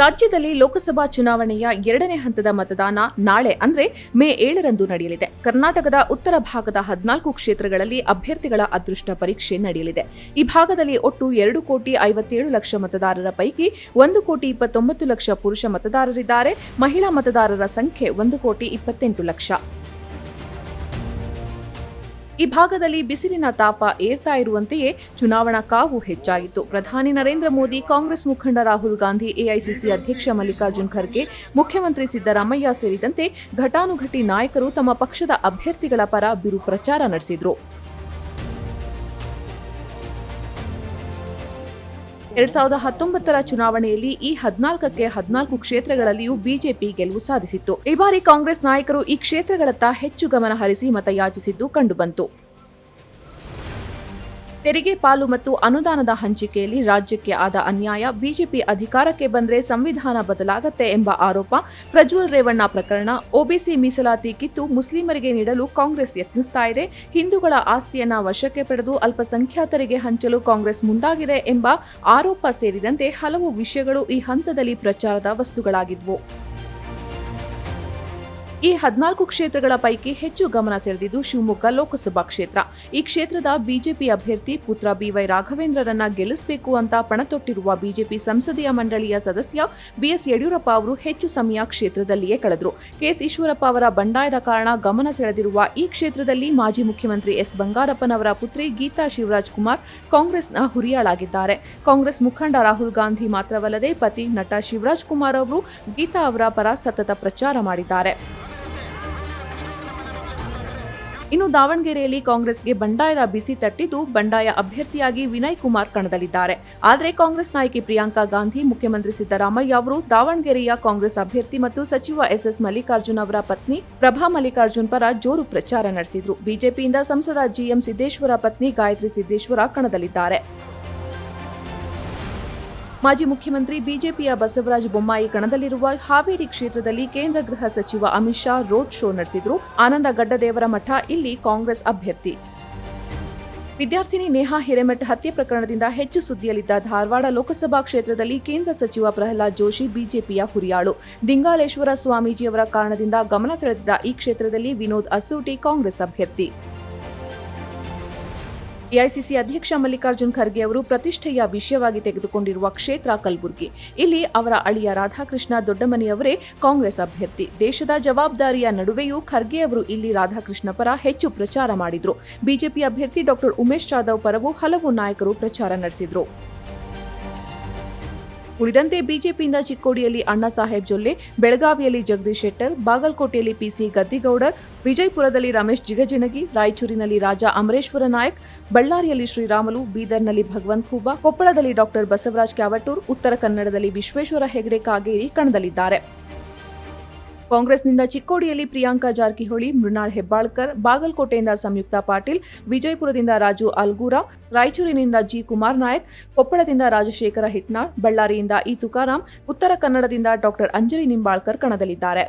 ರಾಜ್ಯದಲ್ಲಿ ಲೋಕಸಭಾ ಚುನಾವಣೆಯ ಎರಡನೇ ಹಂತದ ಮತದಾನ ನಾಳೆ, ಅಂದರೆ ಮೇ ಏಳರಂದು ನಡೆಯಲಿದೆ. ಕರ್ನಾಟಕದ ಉತ್ತರ ಭಾಗದ ಹದಿನಾಲ್ಕು ಕ್ಷೇತ್ರಗಳಲ್ಲಿ ಅಭ್ಯರ್ಥಿಗಳ ಅದೃಷ್ಟ ಪರೀಕ್ಷೆ ನಡೆಯಲಿದೆ. ಈ ಭಾಗದಲ್ಲಿ ಒಟ್ಟು ಎರಡು ಕೋಟಿ ಐವತ್ತೇಳು ಲಕ್ಷ ಮತದಾರರ ಪೈಕಿ ಒಂದು ಕೋಟಿ ಇಪ್ಪತ್ತೊಂಬತ್ತು ಲಕ್ಷ ಪುರುಷ ಮತದಾರರಿದ್ದಾರೆ. ಮಹಿಳಾ ಮತದಾರರ ಸಂಖ್ಯೆ ಒಂದು ಕೋಟಿ ಇಪ್ಪತ್ತೆಂಟು ಲಕ್ಷ. ಈ ಭಾಗದಲ್ಲಿ ಬಿಸಿಲಿನ ತಾಪ ಏರ್ತಾ ಇರುವಂತೆಯೇ ಚುನಾವಣಾ ಕಾವು ಹೆಚ್ಚಾಗಿತ್ತು ಪ್ರಧಾನಿ ನರೇಂದ್ರ ಮೋದಿ, ಕಾಂಗ್ರೆಸ್ ಮುಖಂಡ ರಾಹುಲ್ ಗಾಂಧಿ, ಎಐಸಿಸಿ ಅಧ್ಯಕ್ಷ ಮಲ್ಲಿಕಾರ್ಜುನ್ ಖರ್ಗೆ, ಮುಖ್ಯಮಂತ್ರಿ ಸಿದ್ದರಾಮಯ್ಯ ಸೇರಿದಂತೆ ಘಟಾನುಘಟಿ ನಾಯಕರು ತಮ್ಮ ಪಕ್ಷದ ಅಭ್ಯರ್ಥಿಗಳ ಪರ ಬಿರು ಪ್ರಚಾರ ನಡೆಸಿದ್ರು. ಎರಡ್ ಸಾವಿರದ ಹತ್ತೊಂಬತ್ತರ ಚುನಾವಣೆಯಲ್ಲಿ ಈ ಹದಿನಾಲ್ಕಕ್ಕೆ ಹದಿನಾಲ್ಕು ಕ್ಷೇತ್ರಗಳಲ್ಲಿಯೂ ಬಿಜೆಪಿ ಗೆಲುವು ಸಾಧಿಸಿತ್ತು. ಈ ಬಾರಿ ಕಾಂಗ್ರೆಸ್ ನಾಯಕರು ಈ ಕ್ಷೇತ್ರಗಳತ್ತ ಹೆಚ್ಚು ಗಮನ ಹರಿಸಿ ಮತಯಾಚಿಸಿದ್ದು ಕಂಡುಬಂತು. ತೆರಿಗೆ ಪಾಲು ಮತ್ತು ಅನುದಾನದ ಹಂಚಿಕೆಯಲ್ಲಿ ರಾಜ್ಯಕ್ಕೆ ಆದ ಅನ್ಯಾಯ, ಬಿಜೆಪಿ ಅಧಿಕಾರಕ್ಕೆ ಬಂದರೆ ಸಂವಿಧಾನ ಬದಲಾಗತ್ತೆ ಎಂಬ ಆರೋಪ, ಪ್ರಜ್ವಲ್ ರೇವಣ್ಣ ಪ್ರಕರಣ, ಒಬಿಸಿ ಮೀಸಲಾತಿ ಕಿತ್ತು ಮುಸ್ಲಿಮರಿಗೆ ನೀಡಲು ಕಾಂಗ್ರೆಸ್ ಯತ್ನಿಸ್ತಾ ಇದೆ. ಹಿಂದೂಗಳ ಆಸ್ತಿಯನ್ನ ವಶಕ್ಕೆ ಪಡೆದು ಅಲ್ಪಸಂಖ್ಯಾತರಿಗೆ ಹಂಚಲು ಕಾಂಗ್ರೆಸ್ ಮುಂದಾಗಿದೆ ಎಂಬ ಆರೋಪ ಸೇರಿದಂತೆ ಹಲವು ವಿಷಯಗಳು ಈ ಹಂತದಲ್ಲಿ ಪ್ರಚಾರದ ವಸ್ತುಗಳಾಗಿದ್ವು. ಈ ಹದಿನಾಲ್ಕು ಕ್ಷೇತ್ರಗಳ ಪೈಕಿ ಹೆಚ್ಚು ಗಮನ ಸೆಳೆದಿದ್ದು ಶಿವಮೊಗ್ಗ ಲೋಕಸಭಾ ಕ್ಷೇತ್ರ. ಈ ಕ್ಷೇತ್ರದ ಬಿಜೆಪಿ ಅಭ್ಯರ್ಥಿ ಪುತ್ರ ಬಿವೈ ರಾಘವೇಂದ್ರರನ್ನ ಗೆಲ್ಲಿಸಬೇಕು ಅಂತ ಪಣತೊಟ್ಟಿರುವ ಬಿಜೆಪಿ ಸಂಸದೀಯ ಮಂಡಳಿಯ ಸದಸ್ಯ ಬಿಎಸ್ ಯಡಿಯೂರಪ್ಪ ಅವರು ಹೆಚ್ಚು ಸಮಯ ಕ್ಷೇತ್ರದಲ್ಲಿಯೇ ಕಳೆದರು. ಕೆಎಸ್ ಈಶ್ವರಪ್ಪ ಅವರ ಬಂಡಾಯದ ಕಾರಣ ಗಮನ ಸೆಳೆದಿರುವ ಈ ಕ್ಷೇತ್ರದಲ್ಲಿ ಮಾಜಿ ಮುಖ್ಯಮಂತ್ರಿ ಎಸ್. ಬಂಗಾರಪ್ಪನವರ ಪುತ್ರಿ ಗೀತಾ ಶಿವರಾಜ್ ಕುಮಾರ್ ಕಾಂಗ್ರೆಸ್ನ ಹುರಿಯಾಳಾಗಿದ್ದಾರೆ. ಕಾಂಗ್ರೆಸ್ ಮುಖಂಡ ರಾಹುಲ್ ಗಾಂಧಿ ಮಾತ್ರವಲ್ಲದೆ ಪತಿ ನಟ ಶಿವರಾಜ್ ಕುಮಾರ್ ಅವರು ಗೀತಾ ಅವರ ಪರ ಸತತ ಪ್ರಚಾರ ಮಾಡಿದ್ದಾರೆ. ಇನ್ನು ದಾವಣಗೆರೆಯಲ್ಲಿ ಕಾಂಗ್ರೆಸ್ಗೆ ಬಂಡಾಯದ ಬಿಸಿ ತಟ್ಟಿದ್ದು ಬಂಡಾಯ ಅಭ್ಯರ್ಥಿಯಾಗಿ ವಿನಯ್ ಕುಮಾರ್ ಕಣದಲ್ಲಿದ್ದಾರೆ. ಆದರೆ ಕಾಂಗ್ರೆಸ್ ನಾಯಕಿ ಪ್ರಿಯಾಂಕಾ ಗಾಂಧಿ, ಮುಖ್ಯಮಂತ್ರಿ ಸಿದ್ದರಾಮಯ್ಯ ಅವರು ದಾವಣಗೆರೆಯ ಕಾಂಗ್ರೆಸ್ ಅಭ್ಯರ್ಥಿ ಮತ್ತು ಸಚಿವ ಎಸ್ಎಸ್ ಮಲ್ಲಿಕಾರ್ಜುನ್ ಅವರ ಪತ್ನಿ ಪ್ರಭಾ ಮಲ್ಲಿಕಾರ್ಜುನ್ ಪರ ಜೋರು ಪ್ರಚಾರ ನಡೆಸಿದ್ರು. ಬಿಜೆಪಿಯಿಂದ ಸಂಸದ ಜಿಎಂ ಸಿದ್ದೇಶ್ವರ ಪತ್ನಿ ಗಾಯತ್ರಿ ಸಿದ್ದೇಶ್ವರ ಕಣದಲ್ಲಿದ್ದಾರೆ. ಮಾಜಿ ಮುಖ್ಯಮಂತ್ರಿ ಬಿಜೆಪಿಯ ಬಸವರಾಜ ಬೊಮ್ಮಾಯಿ ಕಣದಲ್ಲಿರುವ ಹಾವೇರಿ ಕ್ಷೇತ್ರದಲ್ಲಿ ಕೇಂದ್ರ ಗೃಹ ಸಚಿವ ಅಮಿತ್ ಶಾ ರೋಡ್ ಶೋ ನಡೆಸಿದ್ರು. ಆನಂದ ಗಡ್ಡದೇವರ ಮಠ ಇಲ್ಲಿ ಕಾಂಗ್ರೆಸ್ ಅಭ್ಯರ್ಥಿ. ವಿದ್ಯಾರ್ಥಿನಿ ನೇಹಾ ಹಿರೇಮಠ್ ಹತ್ಯೆ ಪ್ರಕರಣದಿಂದ ಹೆಚ್ಚು ಸುದ್ದಿಯಲ್ಲಿದ್ದ ಧಾರವಾಡ ಲೋಕಸಭಾ ಕ್ಷೇತ್ರದಲ್ಲಿ ಕೇಂದ್ರ ಸಚಿವ ಪ್ರಹ್ಲಾದ್ ಜೋಶಿ ಬಿಜೆಪಿಯ ಹುರಿಯಾಳು. ದಿಂಗಾಲೇಶ್ವರ ಸ್ವಾಮೀಜಿಯವರ ಕಾರಣದಿಂದ ಗಮನ ಸೆಳೆದಿದ್ದ ಈ ಕ್ಷೇತ್ರದಲ್ಲಿ ವಿನೋದ್ ಅಸೂಟಿ ಕಾಂಗ್ರೆಸ್ ಅಭ್ಯರ್ಥಿ. ಎಐಸಿಸಿ ಅಧ್ಯಕ್ಷ ಮಲ್ಲಿಕಾರ್ಜುನ್ ಖರ್ಗೆ ಅವರು ಪ್ರತಿಷ್ಠೆಯ ವಿಷಯವಾಗಿ ತೆಗೆದುಕೊಂಡಿರುವ ಕ್ಷೇತ್ರ ಕಲಬುರಗಿ. ಇಲ್ಲಿ ಅವರ ಅಳಿಯ ರಾಧಾಕೃಷ್ಣ ದೊಡ್ಡಮನಿಯವರೇ ಕಾಂಗ್ರೆಸ್ ಅಭ್ಯರ್ಥಿ. ದೇಶದ ಜವಾಬ್ದಾರಿಯ ನಡುವೆಯೂ ಖರ್ಗೆ ಅವರು ಇಲ್ಲಿ ರಾಧಾಕೃಷ್ಣ ಪರ ಹೆಚ್ಚು ಪ್ರಚಾರ ಮಾಡಿದ್ರು. ಬಿಜೆಪಿ ಅಭ್ಯರ್ಥಿ ಡಾಕ್ಟರ್ ಉಮೇಶ್ ಜಾಧವ್ ಪರವೂ ಹಲವು ನಾಯಕರು ಪ್ರಚಾರ ನಡೆಸಿದ್ರು. ಉಳಿದಂತೆ ಬಿಜೆಪಿಯಿಂದ ಚಿಕ್ಕೋಡಿಯಲ್ಲಿ ಅಣ್ಣಾ ಸಾಹೇಬ್ ಜೊಲ್ಲೆ, ಬೆಳಗಾವಿಯಲ್ಲಿ ಜಗದೀಶ್ ಶೆಟ್ಟರ್, ಬಾಗಲಕೋಟೆಯಲ್ಲಿ ಪಿಸಿ ಗದ್ದಿಗೌಡರ್, ವಿಜಯಪುರದಲ್ಲಿ ರಮೇಶ್ ಜಿಗಜಿಣಗಿ, ರಾಯಚೂರಿನಲ್ಲಿ ರಾಜಾ ಅಮರೇಶ್ವರ ನಾಯಕ್, ಬಳ್ಳಾರಿಯಲ್ಲಿ ಶ್ರೀರಾಮಲು, ಬೀದರ್ನಲ್ಲಿ ಭಗವಂತ್ ಖೂಬಾ, ಕೊಪ್ಪಳದಲ್ಲಿ ಡಾಕ್ಟರ್ ಬಸವರಾಜ್ ಕ್ಯಾವಟೂರ್, ಉತ್ತರ ಕನ್ನಡದಲ್ಲಿ ವಿಶ್ವೇಶ್ವರ ಹೆಗಡೆ ಕಾಗೇರಿ ಕಣದಲ್ಲಿದ್ದಾರೆ. ಕಾಂಗ್ರೆಸ್ನಿಂದ ಚಿಕ್ಕೋಡಿಯಲ್ಲಿ ಪ್ರಿಯಾಂಕಾ ಜಾರಕಿಹೊಳಿ, ಮೃಣಾಳ್ ಹೆಬ್ಬಾಳ್ಕರ್, ಬಾಗಲಕೋಟೆಯಿಂದ ಸಂಯುಕ್ತ ಪಾಟೀಲ್, ವಿಜಯಪುರದಿಂದ ರಾಜು ಅಲ್ಗೂರ, ರಾಯಚೂರಿನಿಂದ ಜಿ ಕುಮಾರ್ ನಾಯಕ್, ಕೊಪ್ಪಳದಿಂದ ರಾಜಶೇಖರ ಹಿಟ್ನಾಳ್, ಬಳ್ಳಾರಿಯಿಂದ ಇ ತುಕಾರಾಂ ಉತ್ತರ ಕನ್ನಡದಿಂದ ಡಾಕ್ಟರ್ ಅಂಜಲಿ ನಿಂಬಾಳ್ಕರ್ ಕಣದಲ್ಲಿದ್ದಾರೆ.